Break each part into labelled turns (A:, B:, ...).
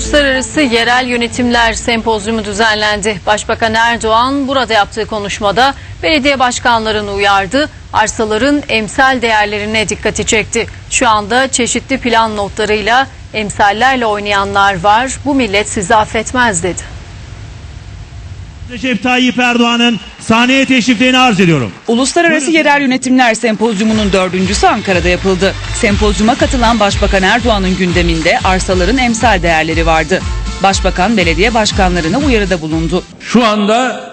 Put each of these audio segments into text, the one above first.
A: Uluslararası Yerel Yönetimler Sempozyumu düzenlendi. Başbakan Erdoğan burada yaptığı konuşmada belediye başkanlarını uyardı. Arsaların emsal değerlerine dikkati çekti. Şu anda çeşitli plan notlarıyla emsallerle oynayanlar var. Bu millet sizi affetmez dedi.
B: Recep Tayyip Erdoğan'ın sahneye teşriflerini arz ediyorum.
C: Uluslararası Yerel Yönetimler Sempozyumu'nun dördüncüsü Ankara'da yapıldı. Sempozyuma katılan Başbakan Erdoğan'ın gündeminde arsaların emsal değerleri vardı. Başbakan belediye başkanlarına uyarıda bulundu.
D: Şu anda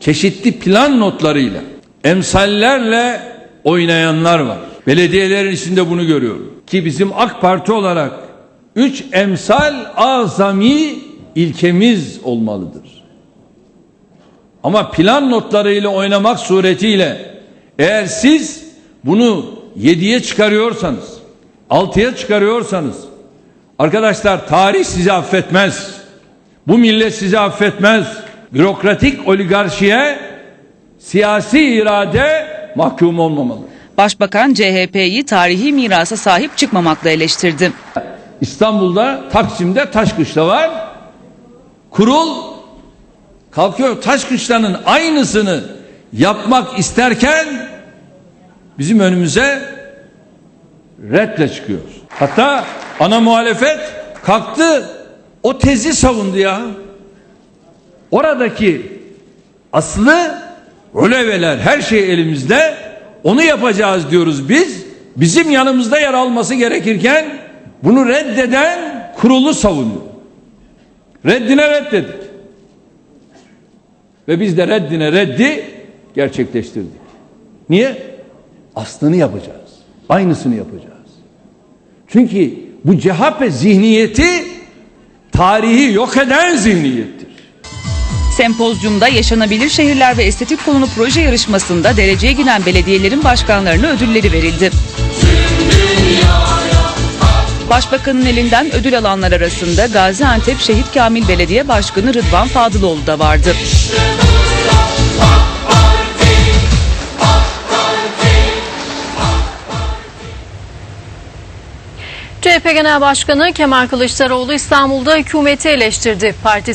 D: çeşitli plan notlarıyla, emsallerle oynayanlar var. Belediyelerin içinde bunu görüyorum. Ki bizim AK Parti olarak üç emsal azami ilkemiz olmalıdır. Ama plan notlarıyla oynamak suretiyle eğer siz bunu yediye çıkarıyorsanız, altıya çıkarıyorsanız arkadaşlar tarih sizi affetmez. Bu millet sizi affetmez. Bürokratik oligarşiye siyasi irade mahkum olmamalı.
C: Başbakan CHP'yi tarihi mirasa sahip çıkmamakla eleştirdi.
D: İstanbul'da Taksim'de Taşkışla var. Kurul kalkıyor Taşkışla'nın aynısını yapmak isterken bizim önümüze redle çıkıyor. Hatta ana muhalefet kalktı o tezi savundu ya. Oradaki aslı röleveler her şey elimizde onu yapacağız diyoruz biz. Bizim yanımızda yer alması gerekirken bunu reddeden kurulu savunuyor. Reddine reddedik. Ve biz de reddine reddi gerçekleştirdik. Niye? Aslını yapacağız. Aynısını yapacağız. Çünkü bu CHP zihniyeti tarihi yok eden zihniyettir.
C: Sempozyumda yaşanabilir şehirler ve estetik konulu proje yarışmasında dereceye giren belediyelerin başkanlarına ödülleri verildi. Başbakanın elinden ödül alanlar arasında Gaziantep Şehit Kamil Belediye Başkanı Rıdvan Fadıloğlu da vardı.
A: CHP Genel Başkanı Kemal Kılıçdaroğlu İstanbul'da hükümeti eleştirdi. Partisi